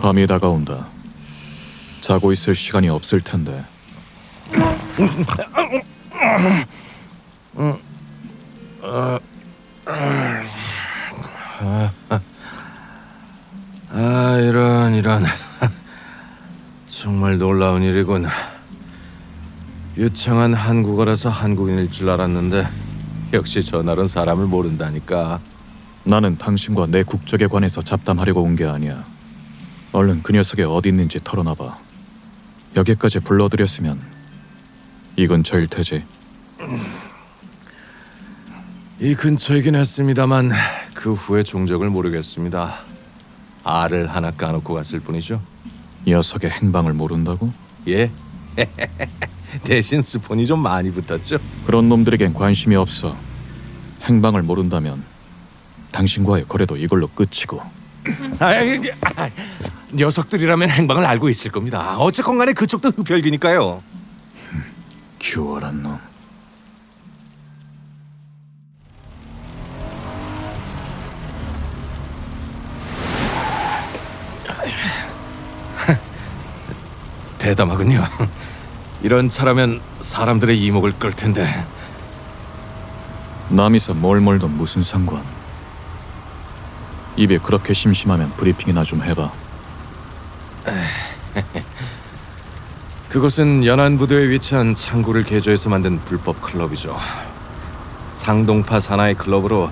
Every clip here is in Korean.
밤이 다가온다. 자고 있을 시간이 없을 텐데. 아 이런 이런 정말 놀라운 일이군. 유창한 한국어라서 한국인일 줄 알았는데 역시 전할은 사람을 모른다니까. 나는 당신과 내 국적에 관해서 잡담하려고 온 게 아니야. 얼른 그 녀석이 어디 있는지 털어놔봐. 여기까지 불러들였으면 이 근처일 테지. 이 근처이긴 했습니다만 그 후의 종적을 모르겠습니다. 알을 하나 까놓고 갔을 뿐이죠. 녀석의 행방을 모른다고? 예. 대신 스폰이 좀 많이 붙었죠. 그런 놈들에겐 관심이 없어. 행방을 모른다면 당신과의 거래도 이걸로 끝이고. 아, 이게, 아, 녀석들이라면 행방을 알고 있을 겁니다. 어쨌건 간에 그쪽도 흡혈귀니까요. 교활한 놈. 대담하군요. 이런 차라면 사람들의 이목을 끌 텐데. 남이서 뭘 몰던 무슨 상관? 입이 그렇게 심심하면 브리핑이나 좀 해봐. 그곳은 연안 부두에 위치한 창구를 개조해서 만든 불법 클럽이죠. 상동파 산하의 클럽으로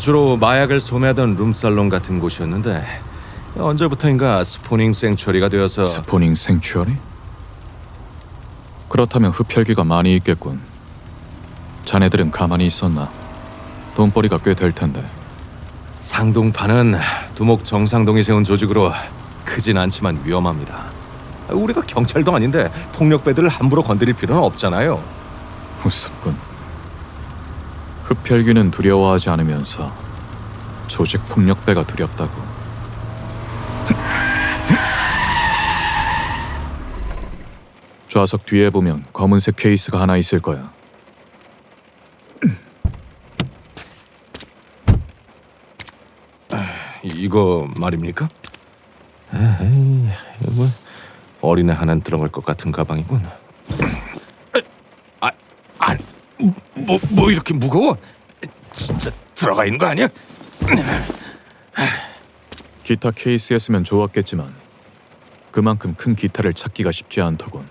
주로 마약을 소매하던 룸살롱 같은 곳이었는데 언제부터인가 스포닝 생츄리가 되어서 스포닝 생츄어리? 그렇다면 흡혈귀가 많이 있겠군. 자네들은 가만히 있었나? 돈벌이가 꽤 될 텐데. 상동파는 두목 정상동이 세운 조직으로 크진 않지만 위험합니다. 우리가 경찰도 아닌데 폭력배들을 함부로 건드릴 필요는 없잖아요. 우습군. 흡혈귀는 두려워하지 않으면서 조직 폭력배가 두렵다고. 좌석 뒤에 보면 검은색 케이스가 하나 있을 거야. 이거 말입니까? 에이, 이거 뭐 어린애 하나 들어갈 것 같은 가방이군. 아, 아, 뭐, 뭐 이렇게 무거워? 진짜 들어가 있는 거 아니야? 기타 케이스였으면 좋았겠지만 그만큼 큰 기타를 찾기가 쉽지 않더군.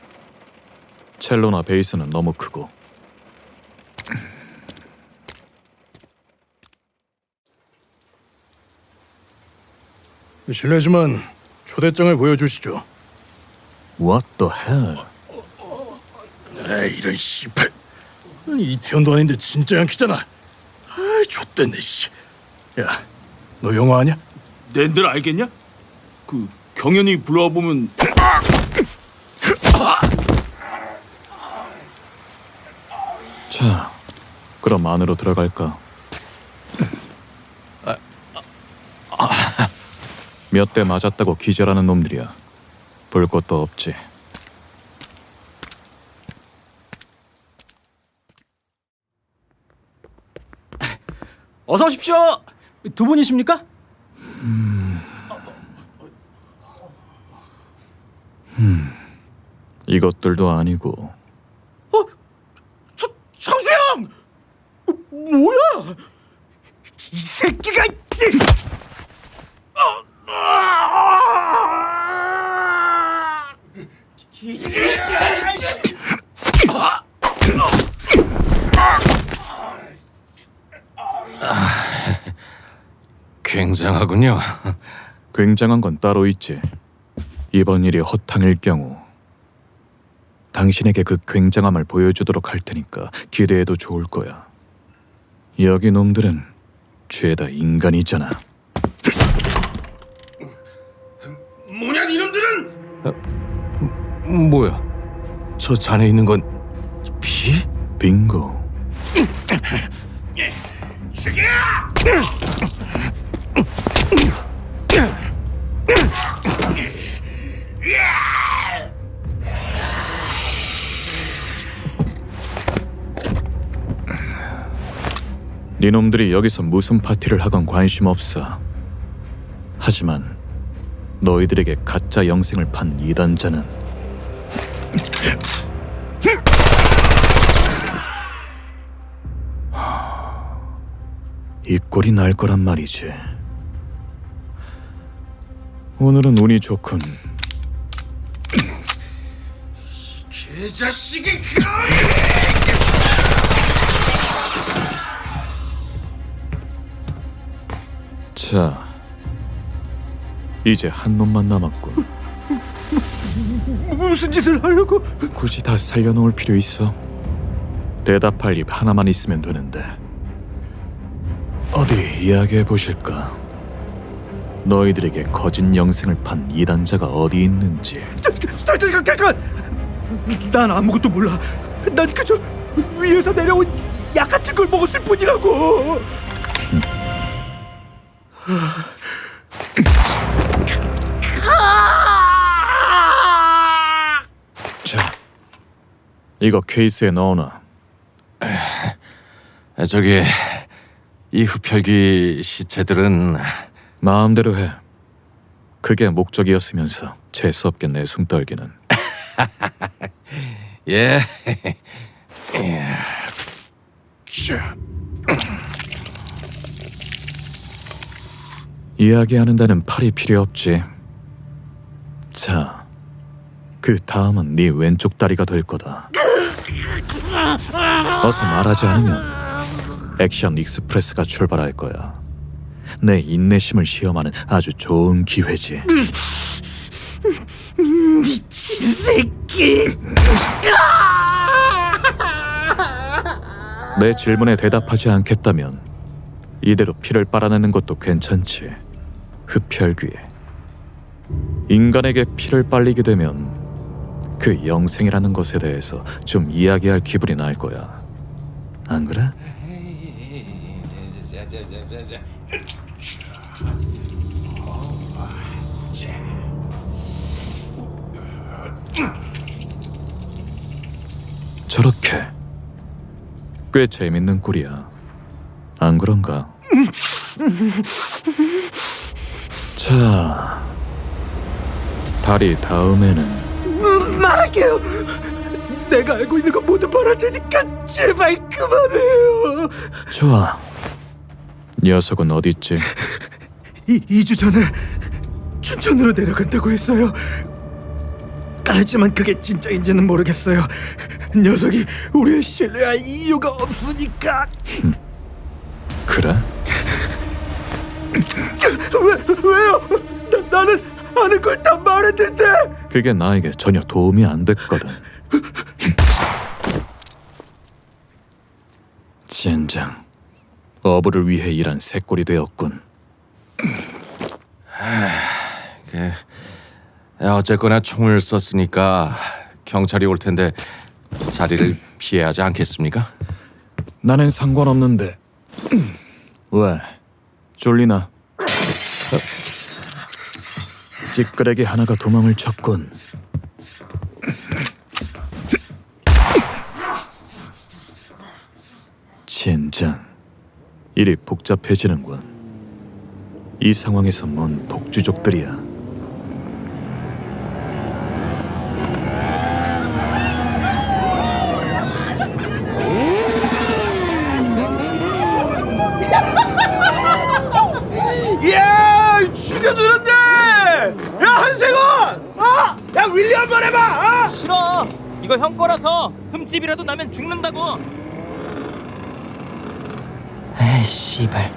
첼로나 베이스는 너무 크고 실례지만 초대장을 보여주시죠. What the hell? 에이 이런 씨발 이태원도 아닌데 진짜 양키잖아. 아 좆됐네 씨. 야 너 영어 아냐? 낸들 알겠냐? 그 경연이 불러와 보면 자, 그럼 안으로 들어갈까? 몇 대 맞았다고 기절하는 놈들이야. 볼 것도 없지. 어서 오십시오. 두 분이십니까? 이것들도 아니고 저 창수 형! 어, 뭐야? 이 새끼가 있지. 굉장하군요. 굉장한 건 따로 있지. 이번 일이 허탕일 경우 당신에게 그 굉장함을 보여주도록 할 테니까 기대해도 좋을 거야. 여기 놈들은 죄다 인간이잖아. 어, 음, 뭐야? 저 잔에 있는 건 피? 빙고. 죽여! 니놈들이 여기서 무슨 파티를 하건 관심 없어. 하지만 너희들에게 가짜 영생을 판 이단자는 이 꼴이 날 거란 말이지. 오늘은 운이 좋군. 개자식이 자, 이제 한 놈만 남았군. 무슨 짓을 하려고? 굳이 다 살려놓을 필요 있어? 대답할 입 하나만 있으면 되는데. 어디 이야기해 보실까? 너희들에게 거짓 영생을 판 이단자가 어디 있는지. 난 아무것도 몰라. 난 그저 위에서 내려온 약 같은 걸 먹었을 뿐이라고. 이거 케이스에 넣어놔. 아, 저기 이 흡혈귀 시체들은 마음대로 해. 그게 목적이었으면서 재수 없게 내숭 떨기는. 예. 자. 이야기하는 데는 팔이 필요 없지. 자, 그 다음은 네 왼쪽 다리가 될 거다. 어서 말하지 않으면 액션 익스프레스가 출발할 거야. 내 인내심을 시험하는 아주 좋은 기회지. 미친 새끼. 내 질문에 대답하지 않겠다면 이대로 피를 빨아내는 것도 괜찮지. 흡혈귀. 인간에게 피를 빨리게 되면 그 영생이라는 것에 대해서 좀 이야기할 기분이 날 거야. 안 그래? 저렇게 꽤 재밌는 꼴이야. 안 그런가? 자, 다리 다음에는 말할게요. 내가 알고 있는 거 모두 말할 테니까 제발 그만해요. 좋아. 녀석은 어디 있지? 이 2주 전에 춘천으로 내려간다고 했어요. 하지만 그게 진짜인지는 모르겠어요. 녀석이 우리를 신뢰할 이유가 없으니까. 그래? 왜 왜요? 나, 나는 아는 걸 다 말했는데. 그게 나에게 전혀 도움이 안 됐거든. 젠장, 어부를 위해 일한 새꼴이 되었군. 그, 어쨌거나 총을 썼으니까 경찰이 올 텐데 자리를 피해야 하지 않겠습니까? 나는 상관없는데. 왜? 졸리나? 찌끄레기 하나가 도망을 쳤군. 젠장, 일이 복잡해지는군. 이 상황에서 뭔 복주족들이야. 야 죽여주는데. 야 한세건. 아, 야 윌리 한번 해봐. 아. 싫어. 이거 형 거라서 흠집이라도 나면 죽는다고. 에이 씨발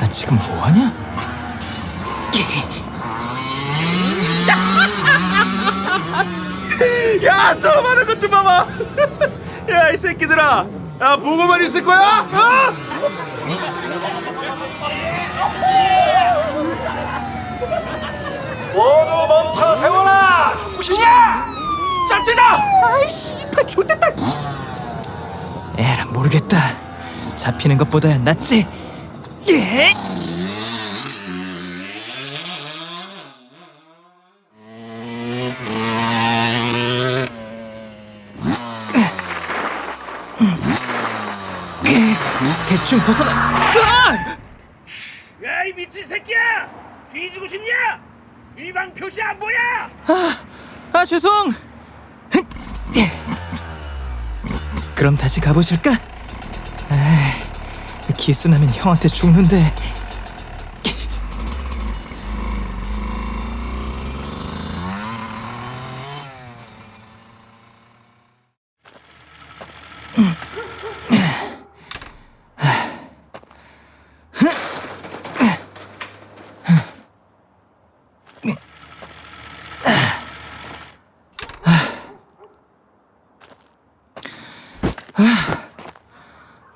나 지금 뭐 하냐? 야 저런 하는 것 좀 봐봐 야 이 새끼들아 야 보고만 있을 거야? 어? 모두 멈춰 세워라 죽으시냐 짭지다 아이 씨발 좋댔다 에라 모르겠다 잡히는 것보다 낫지 예? 대충 벗어나 미친 새끼야! 뒤지고 싶냐? 이방 표시 안 보여? 아 죄송. 그럼 다시 가보실까? 아, 기스나면 형한테 죽는데.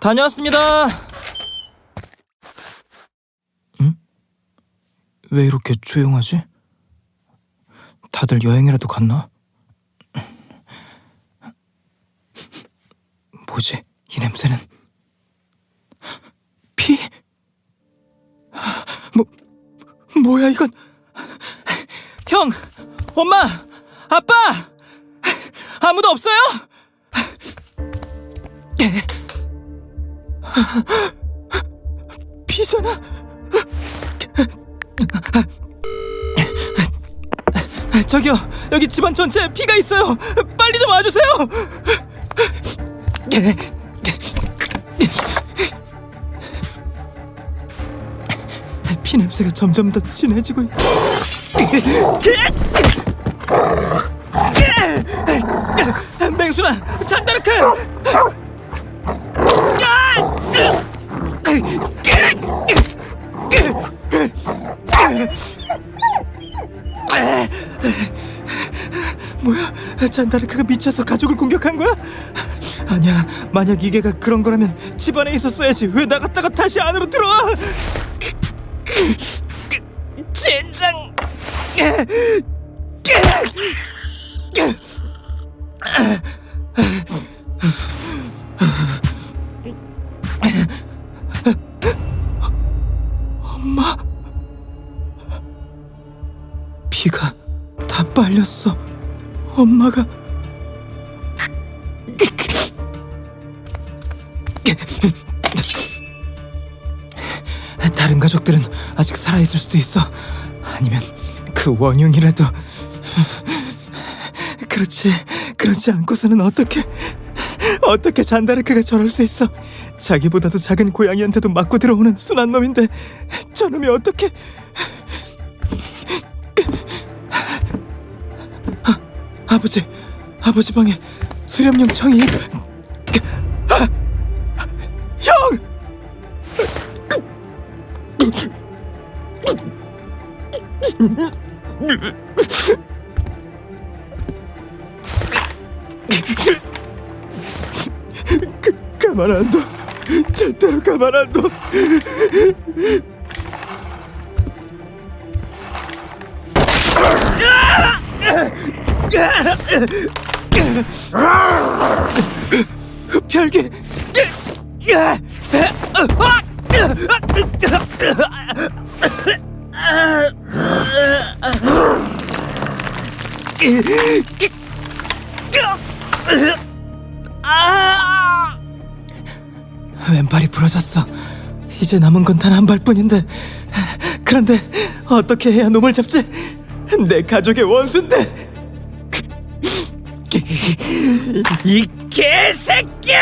다녀왔습니다. 응? 왜 이렇게 조용하지? 다들 여행이라도 갔나? 뭐지? 이 냄새는 피? 뭐 뭐야 이건? 형, 엄마, 아빠, 아무도 없어요? 피잖아. 저기요, 여기 집안 전체에 피가 있어요. 빨리 좀 와주세요. 피 냄새가 점점 더 진해지고. 있- 맹순아, 잔다르크. 뭐야? 잔다르크가 미쳐서 가족을 공격한 거야? 아니야. 만약 이게가 그런 거라면 집 안에 있었어야지. 왜 나갔다가 다시 안으로 들어와? 젠장. 다 빨렸어. 엄마가 다른 가족들은 아직 살아 있을 수도 있어. 아니면 그 원흉이라도 그렇지. 그렇지 않고서는 어떻게 어떻게 잔다르크가 저럴 수 있어? 자기보다도 작은 고양이한테도 맞고 들어오는 순한 놈인데 저놈이 어떻게 아버지, 아버지 방에 수렴용 청이 있... 아! 형! 그, 가만 안 둬. 절대로 가만 안 둬. 별게 왼발이 부러졌어. 이제 남은 건 단 한 발뿐인데. 그런데 어떻게 해야 놈을 잡지? 내 가족의 원수인데. 이 개새끼야!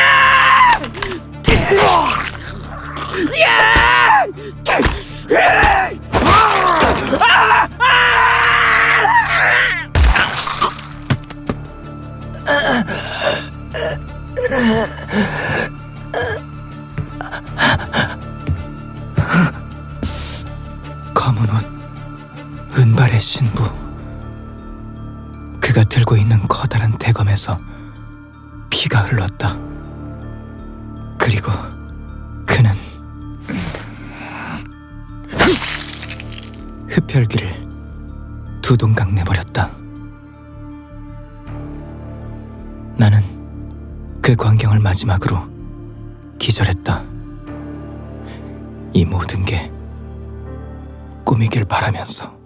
야! 흡혈귀를 두 동강 내버렸다. 나는 그 광경을 마지막으로 기절했다. 이 모든 게 꿈이길 바라면서.